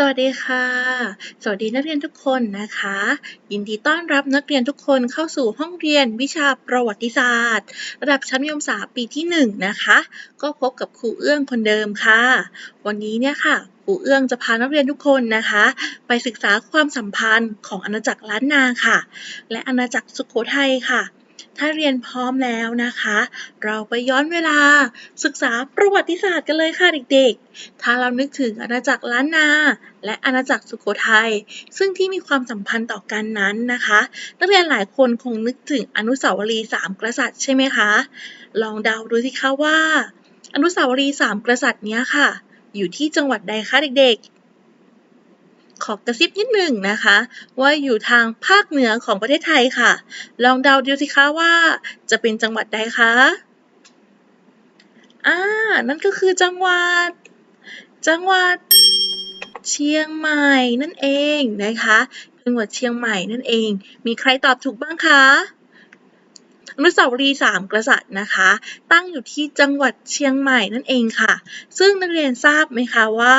สวัสดีค่ะ สวัสดีนักเรียนทุกคนนะคะ ยินดีต้อนรับนักเรียนทุกคนเข้าสู่ห้องเรียนวิชาประวัติศาสตร์ ระดับชั้นมัธยมศึกษาปีที่1นะคะ ก็พบกับครูเอื้องคนเดิมค่ะ วันนี้เนี่ยค่ะครูเอื้องจะพานักเรียนทุกคนนะคะ ไปศึกษาความสัมพันธ์ของอาณาจักรล้านนาค่ะ และอาณาจักรสุโขทัยค่ะ ถ้าเรียนพร้อมแล้วนะคะ เราไปย้อนเวลาศึกษาประวัติศาสตร์กันเลยค่ะเด็กๆ ถ้าเรานึกถึงอาณาจักรล้านนา และอาณาจักรสุโขทัยซึ่งที่มีความสัมพันธ์ต่อกันนั้นนะคะ นักเรียนหลายคนคงนึกถึงอนุสาวรีย์สามกษัตริย์ใช่ไหมคะ ลองเดาดูสิคะว่า อนุสาวรีย์สามกษัตริย์เนี้ยค่ะ อยู่ที่จังหวัดใดคะเด็กๆ ขอกระซิบนิดหนึ่งนะคะ ว่าอยู่ทางภาคเหนือของประเทศไทยค่ะ ลองเดาดูสิคะว่าจะเป็นจังหวัดใดคะอ่านั่นก็คือจังหวัด จังหวัดเชียงใหม่นั่นเองนะคะจังหวัดเชียงใหม่นั่นเอง มีใครตอบถูกบ้างคะ อนุสาวรีย์สามกษัตริย์นะคะ ตั้งอยู่ที่จังหวัดเชียงใหม่นั่นเองค่ะ ซึ่งนักเรียนทราบไหมคะว่า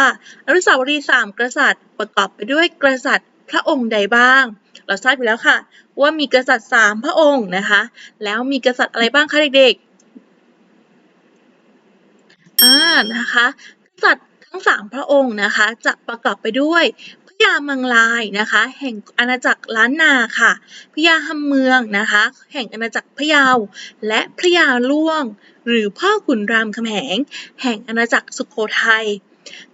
อนุสาวรีย์สามกษัตริย์ ประกอบไปด้วยกษัตริย์พระองค์ใดบ้าง เราทราบอยู่แล้วค่ะ ว่ามีกษัตริย์สามพระองค์นะคะ แล้วมีกษัตริย์อะไรบ้างคะเด็กๆอ่านะคะ กษัตริย์ทั้งสามพระองค์นะคะ จะประกอบไปด้วย ยามังลายนะคะ แห่งอาณาจักรล้านนาค่ะพระยาฮัมเมืองนะคะ แห่งอาณาจักรพะเยาและพระยาล่วง หรือพ่อขุนรามคำแหง แห่งอาณาจักรสุโขทัย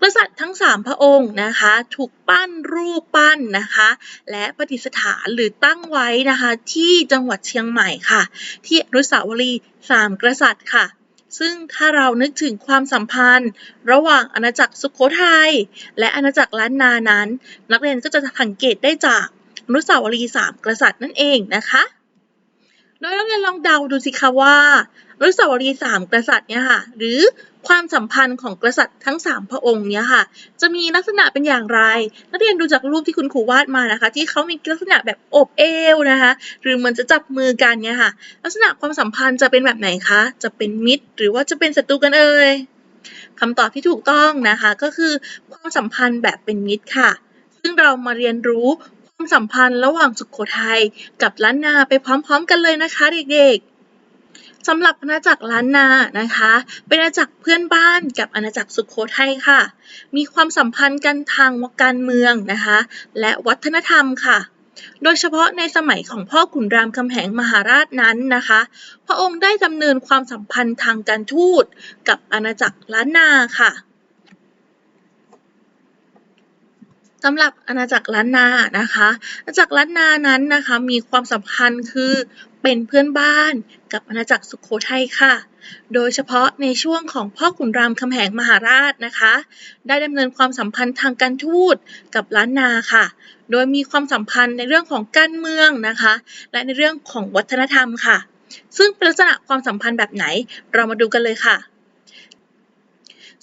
กษัตริย์ทั้งสามพระองค์นะคะ ถูกปั้นรูปปั้นนะคะ และประดิษฐานหรือตั้งไว้นะคะ ที่จังหวัดเชียงใหม่ค่ะ ที่อนุสาวรีสามกษัตริย์ค่ะ ซึ่งถ้าเรานึกถึงความสัมพันธ์ ระหว่างอาณาจักรสุโขทัยและอาณาจักรล้านนานั้น นักเรียนก็จะสังเกตได้จากอนุสาวรีย์สามกษัตริย์นั่นเองนะคะโดยนักเรียนลองเดาดูสิคะว่าอนุสาวรีย์สามกษัตริย์เนี่ยค่ะ หรือ ความสัมพันธ์ของกษัตริย์ทั้งสามพระองค์เนี่ยค่ะ จะมีลักษณะเป็นอย่างไร นักเรียนดูจากรูปที่คุณครูวาดมานะคะ ที่เขามีลักษณะแบบอบเอวนะคะ หรือเหมือนจะจับมือกันเนี่ยค่ะ ลักษณะความสัมพันธ์จะเป็นแบบไหนคะ จะเป็นมิตร หรือว่าจะเป็นศัตรูกันเอ่ยคำตอบที่ถูกต้องนะคะ ก็คือความสัมพันธ์แบบเป็นมิตรค่ะ ซึ่งเรามาเรียนรู้ความสัมพันธ์ระหว่างสุโขทัยกับล้านนาไปพร้อม ๆ กันเลยนะคะเด็กๆ สำหรับอาณาจักรล้านนานะคะ เป็นอาณาจักรเพื่อนบ้านกับอาณาจักรสุโขทัยค่ะ มีความสัมพันธ์กันทางการเมืองนะคะ และวัฒนธรรมค่ะ โดยเฉพาะในสมัยของพ่อขุนรามคำแหงมหาราชนั้นนะคะ พระองค์ได้ดำเนินความสัมพันธ์ทางการทูตกับอาณาจักรล้านนาค่ะ สำหรับอาณาจักรล้านนานะคะอาณาจักรล้านนานั้นนะคะมีความสัมพันธ์คือเป็นเพื่อนบ้านกับอาณาจักรสุโขทัยค่ะ โดยเฉพาะในช่วงของพ่อขุนรามคำแหงมหาราชนะคะ ได้ดำเนินความสัมพันธ์ทางการทูตกับล้านนาค่ะ โดยมีความสัมพันธ์ในเรื่องของการเมืองนะคะ และในเรื่องของวัฒนธรรมค่ะ ซึ่งเป็นลักษณะความสัมพันธ์แบบไหนเรามาดูกันเลยค่ะ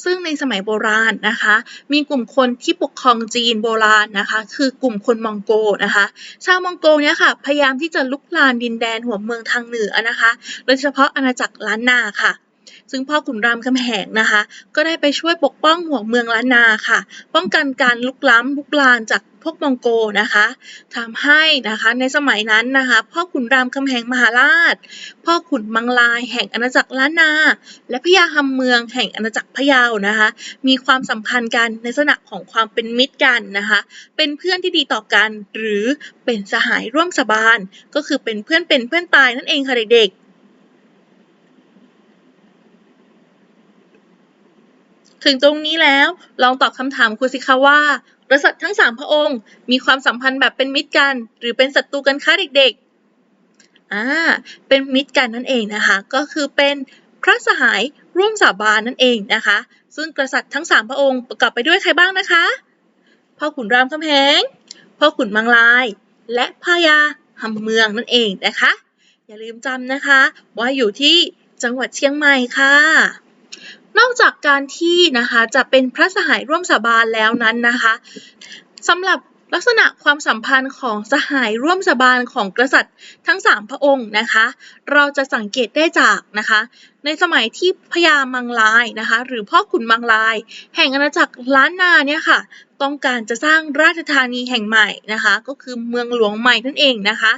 ซึ่งในสมัยโบราณนะคะ มีกลุ่มคนที่ปกครองจีนโบราณนะคะ คือกลุ่มคนมองโกนะคะ ชาวมองโกเนี่ยค่ะ พยายามที่จะลุกลานดินแดนหัวเมืองทางเหนือนะคะ โดยเฉพาะอาณาจักรล้านนาค่ะ ซึ่งพ่อขุนรามคำแหงนะคะ ก็ได้ไปช่วยปกป้องหัวเมืองล้านนาค่ะ ป้องกันการลุกล้ำลุกลานจากพวกมองโกนะคะทำให้นะคะในสมัยนั้นนะคะ พ่อขุนรามคำแหงมหาราช พ่อขุนมังลายแห่งอาณาจักรล้านนา และพญาฮัมเมืองแห่งอาณาจักรพะเยานะคะ มีความสัมพันธ์กันในลักษณะของความเป็นมิตรกันนะคะ เป็นเพื่อนที่ดีต่อกัน หรือเป็นสหายร่วมสาบาน ก็คือเป็นเพื่อนเป็นเพื่อนตายนั่นเองค่ะเด็กๆ ถึงตรงนี้แล้วลองตอบคำถามครูสิคะว่า กษัตริย์ทั้งสามพระองค์ มีความสัมพันธ์แบบเป็นมิตรกัน หรือเป็นศัตรูกันคะเด็กๆอ่าเป็นมิตรกันนั่นเองนะคะ ก็คือเป็นพระสหายร่วมสาบานนั่นเองนะคะ ซึ่งกษัตริย์ทั้งสามพระองค์ประกอบไปด้วยใครบ้างนะคะพ่อขุนรามคำแหงพ่อขุนมังลาย และพญาหำเมืองนั่นเองนะคะ อย่าลืมจำนะคะ ว่าอยู่ที่จังหวัดเชียงใหม่ค่ะ นอกจากการที่นะคะจะเป็นพระสหายร่วมสาบานแล้วนั้นนะคะสำหรับ ลักษณะความสัมพันธ์ของสหายร่วมสาบานของกษัตริย์ทั้ง 3 พระองค์นะคะ เราจะสังเกตได้จากนะคะ ในสมัยที่พญามังลายนะคะ หรือพ่อขุนมังลาย แห่งอาณาจักรล้านนาเนี่ยค่ะ ต้องการจะสร้างราชธานีแห่งใหม่นะคะ ก็คือเมืองหลวงใหม่นั่นเองนะคะ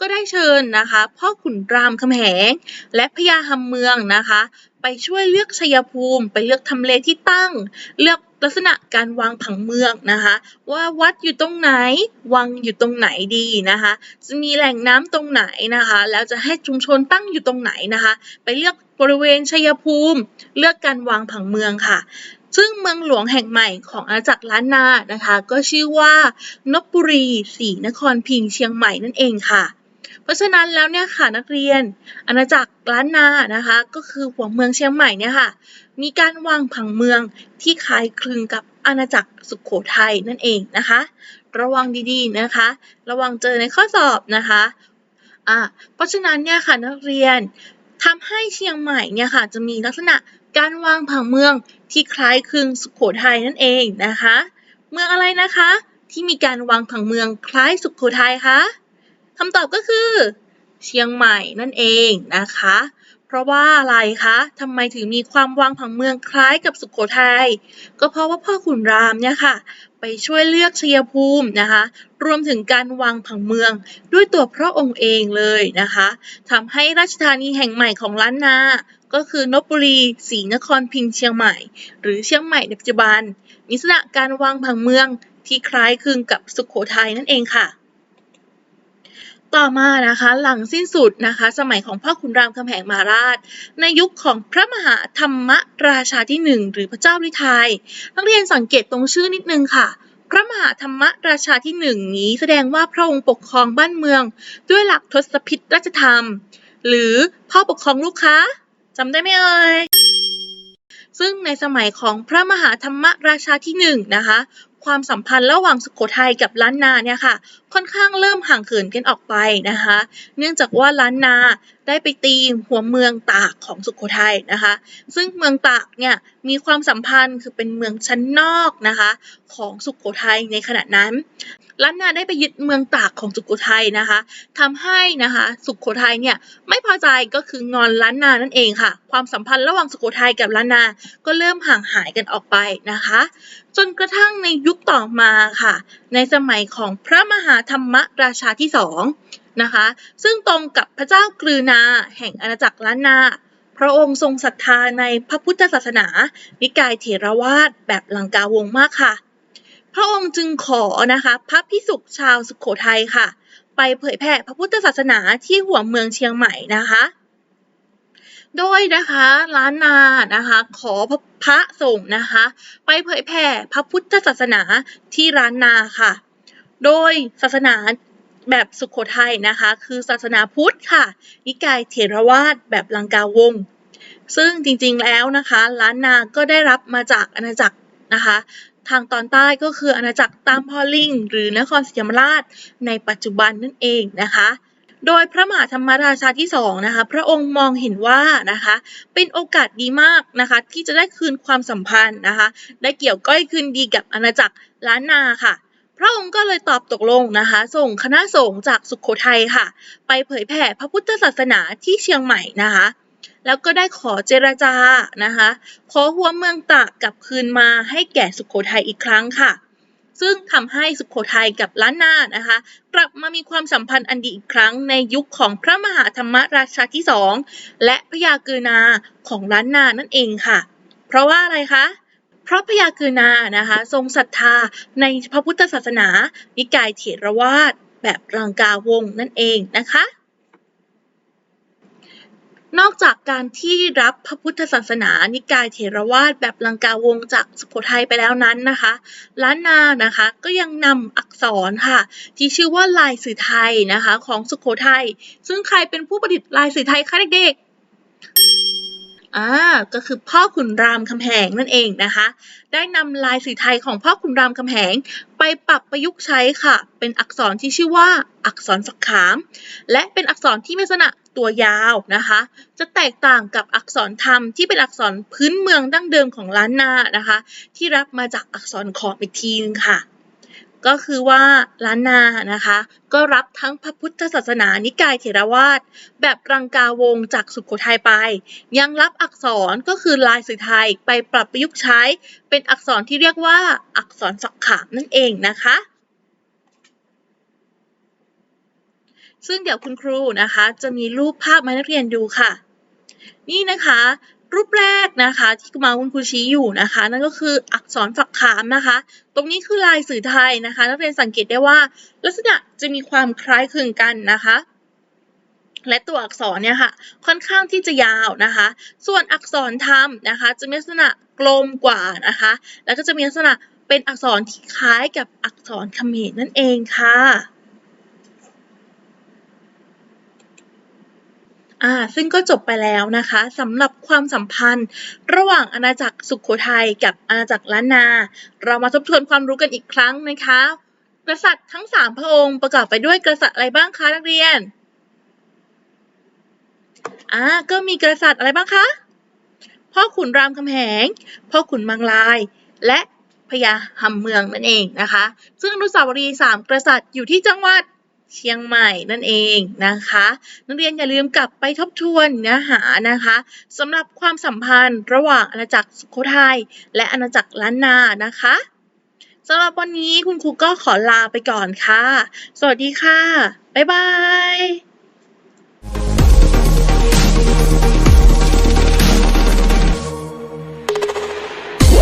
ก็ได้เชิญนะคะ พ่อขุนรามคำแหง และพญาฮัมเมืองนะคะ ไปช่วยเลือกชัยภูมิ ไปเลือกทำเลที่ตั้ง เลือก ลักษณะการวางผังเมืองนะคะ ว่าวัดอยู่ตรงไหน วังอยู่ตรงไหนดีนะคะ จะมีแหล่งน้ำตรงไหนนะคะ แล้วจะให้ชุมชนตั้งอยู่ตรงไหนนะคะ ไปเลือกบริเวณชัยภูมิ เลือกการวางผังเมืองค่ะ ซึ่งเมืองหลวงแห่งใหม่ของอาณาจักรล้านนานะคะ ก็ชื่อว่านบบุรีศรีนครพิงค์เชียงใหม่นั่นเองค่ะ เพราะฉะนั้นแล้วเนี่ยค่ะนักเรียน อาณาจักรล้านนานะคะ ก็คือหัวเมืองเชียงใหม่เนี่ยค่ะมีการวางผังเมืองที่คล้ายคลึงกับอาณาจักรสุขโขทัยนั่นเองนะคะ ระวังดีๆนะคะ ระวังเจอในข้อสอบนะคะอ่าเพราะฉะนั้นเนี่ยค่ะนักเรียนทำให้เชียงใหม่เนี่ยค่ะจะมีลักษณะการวางผังเมืองที่คล้ายคลึงสุขโขทัยนั่นเองนะคะ เมืองอะไรนะคะ ที่มีการวางผังเมืองคล้ายสุขโขทัยคะ คำตอบก็คือ เชียงใหม่นั่นเองนะคะ เพราะว่าอะไรคะทำไมถึงมีความวางผังเมืองคล้ายกับสุขโขทัย ก็เพราะว่าพ่อขุนรามเนี่ยค่ะ ไปช่วยเลือกชัยภูมินะคะ รวมถึงการวางผังเมืองด้วยตัวพระองค์เองเลยนะคะทำให้ราชธานีแห่งใหม่ของล้านนาก็คือนบุรีศรีนครพิงเชียงใหม่ หรือเชียงใหม่ในปัจจุบันมีลักษณะการวางผังเมืองที่คล้ายคลึงกับสุขโขทัยนั่นเองค่ะ ต่อมานะคะหลังสิ้นสุดนะคะ สมัยของพ่อขุนรามคำแหงมหาราช ในยุคของพระมหาธรรมราชาที่หนึ่งหรือพระเจ้าลิไทยนักเรียนสังเกตตรงชื่อนิดนึงค่ะ พระมหาธรรมราชาที่หนึ่งนี้แสดงว่าพระองค์ปกครองบ้านเมือง ด้วยหลักทศพิธราชธรรม หรือพ่อปกครองลูกค้าจำได้ไหมเอ่ยซึ่งในสมัยของพระมหาธรรมราชาที่หนึ่งนะคะความสัมพันธ์ระหว่างสุโขทัยกับล้านนาเนี่ยค่ะ ค่อนข้างเริ่มห่างเหินกันออกไปนะคะ เนื่องจากว่าล้านนาได้ไปตีหัวเมืองตากของสุโขทัยนะคะ ซึ่งเมืองตากเนี่ยมีความสัมพันธ์คือเป็นเมืองชั้นนอกนะคะของสุโขทัยในขณะนั้นล้านนาได้ไปยึดเมืองตากของสุโขทัยนะคะทำให้นะคะสุโขทัยเนี่ยไม่พอใจก็คืองอนล้านนานั่นเองค่ะ ความสัมพันธ์ระหว่างสุโขทัยกับล้านนา ก็เริ่มห่างหายกันออกไปนะคะ จนกระทั่งในยุุคต่อมาค่ะ ในสมัยของพระมหาธรรมราชาที่สองนะคะ ซึ่งตรงกับพระเจ้ากลือนาแห่งอาณาจักรล้านนา พระองค์ทรงศรัทธาในพระพุทธศาสนา นิกายเถรวาทแบบลังกาวงมากค่ะ พระองค์จึงขอนะคะพระพิสุกชาวสุขโขทัยค่ะ ไปเผยแผ่พระพุทธศาสนาที่หัวเมืองเชียงใหม่นะคะ โดยนะคะล้านนานะคะ ขอพระพระสงฆ์นะคะ ไปเผยแผ่พระพุทธศาสนาที่ล้านนาค่ะ โดยศาสนาแบบสุขโขทัยนะคะ คือศาสนาพุทธค่ะ นิกายเถรวาทแบบลังกาวง ซึ่งจริงๆแล้วนะคะ ล้านนาก็ได้รับมาจากอาณาจักรนะคะทางตอนใต้ก็คืออาณาจักรตามพอลิง หรือนครศรีธรรมราชในปัจจุบันนั่นเองนะคะ โดยพระมหาธรรมราชาที่สองนะคะพระองค์มองเห็นว่านะคะเป็นโอกาสดีมากนะคะที่จะได้คืนความสัมพันธ์นะคะได้เกี่ยวก้อยคืนดีกับอาณาจักรล้านนาค่ะ พระองค์ก็เลยตอบตกลงนะคะส่งคณะสงฆ์จากสุขโขทัยค่ะ ไปเผยแผ่พระพุทธศาสนาที่เชียงใหม่นะคะแล้วก็ได้ขอเจรจานะคะขอหัวเมืองตากกลับคืนมาให้แก่สุขโขทัยอีกครั้งค่ะ ซึ่งทำให้สุขโขทัยกับล้านนานะคะ กลับมามีความสัมพันธ์อันดีอีกครั้งในยุคของพระมหาธรรมราชาที่สองและพระยากือนาของล้านนานั่นเองค่ะ เพราะว่าอะไรคะเพราะพระยากือนานะคะ ทรงศรัทธาในพระพุทธศาสนานิกายเถรวาทแบบรังกาวงนั่นเองนะคะ นอกจากการที่รับพระพุทธศาสนานิกายเถรวาทแบบลังกาวงจากสุโขทัยไปแล้วนั้นนะคะ ล้านนานะคะก็ยังนำอักษรค่ะ ที่ชื่อว่าลายสื่อไทยนะคะของสุโขทัยซึ่งใครเป็นผู้ประดิษฐ์ลายสื่อไทยคะเด็กๆอ่าก็คือพ่อขุนรามคำแหงนั่นเองนะคะ ได้นำลายสือไทยของพ่อขุนรามคำแหง ไปปรับประยุกต์ใช้ค่ะ เป็นอักษรที่ชื่อว่าอักษรฝักขาม และเป็นอักษรที่มีลักษณะ ตัวยาวนะคะ จะแตกต่างกับอักษรธรรมที่เป็นอักษรพื้นเมืองดั้งเดิมของล้านนานะคะ ที่รับมาจากอักษรขอมอีกทีนึงค่ะ ก็คือว่าล้านนานะคะ ก็รับทั้งพระพุทธศาสนานิกายเถรวาทแบบรังกาวงจากสุโขทัยไป ยังรับอักษรก็คือลายสื่อไทยไปปรับประยุกต์ใช้ เป็นอักษรที่เรียกว่าอักษรฝักขามนั่นเองนะคะ ซึ่งเดี๋ยวคุณครูนะคะ จะมีรูปภาพมาให้นักเรียนดูค่ะ นี่นะคะ รูปแรกนะคะที่มาคุณครูชี้อยู่นะคะ นั่นก็คืออักษรฝักขามนะคะ ตรงนี้คือลายสื่อไทยนะคะ นักเรียนสังเกตได้ว่า ลักษณะจะมีความคล้ายคลึงกันนะคะและตัวอักษรเนี่ยค่ะค่อนข้างที่จะยาวนะคะ ส่วนอักษรธรรมนะคะ จะมีลักษณะกลมกว่านะคะ แล้วก็จะมีลักษณะเป็นอักษรที่คล้ายกับอักษรเขมรนั่นเองค่ะ อ่าซึ่งก็จบไปแล้วนะคะสำหรับความสัมพันธ์ ระหว่างอาณาจักรสุขโขทัยกับอาณาจักรล้านนา เรามาทบทวนความรู้กันอีกครั้งนะคะ กษัตริย์ทั้งสามพระองค์ประกอบไปด้วยกษัตริย์อะไรบ้างคะนักเรียนอ่าก็มีกษัตริย์อะไรบ้างคะพ่อขุนรามคำแหง พ่อขุนมังลาย และพญาหำเมืองนั่นเองนะคะ ซึ่งอนุสาวรีย์สามกษัตริย์อยู่ที่จังหวัด เชียงใหม่นั่นเองนะคะ นักเรียนอย่าลืมกลับไปทบทวนเนื้อหานะคะสำหรับความสัมพันธ์ระหว่างอาณาจักรสุโขทัยและอาณาจักรล้านนานะคะสำหรับวันนี้คุณครูก็ขอลาไปก่อนค่ะ สวัสดีค่ะ บ๊ายบาย